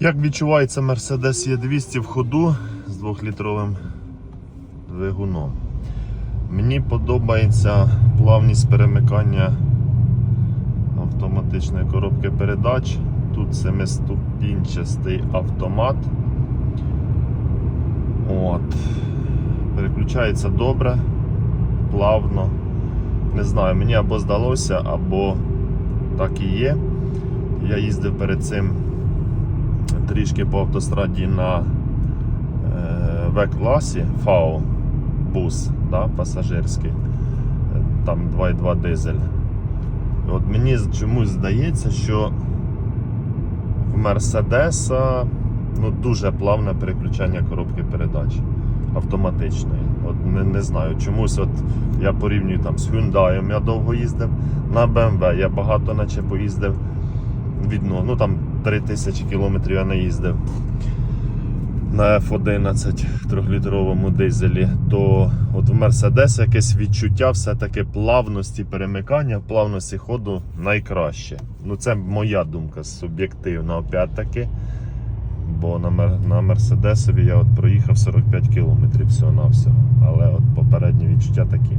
Як відчувається Mercedes E200 в ходу з 2-літровим двигуном? Мені подобається плавність перемикання автоматичної коробки передач. Тут семиступінчастий автомат. От. Переключається добре, плавно. Не знаю, мені або здалося, або так і є. Я їздив перед цим трішки по автостраді на е, В-класі ФАО бус да, пасажирський. Там 2,2 дизель. От мені чомусь здається, що в Мерседеса ну, дуже плавне переключання коробки передач автоматичної. От не, не знаю, чомусь от я порівнюю там з Hyundai, я довго їздив, на BMW я багато наче поїздив. Відно, ну там 3000 кілометрів я не їздив на F11 в 3-літровому дизелі, то от в Mercedes якесь відчуття все-таки плавності перемикання, плавності ходу найкраще. Ну це моя думка суб'єктивна, опять-таки. Бо на, на Мерседесові я от проїхав 45 кілометрів всього-навсього. Але от попередні відчуття такі.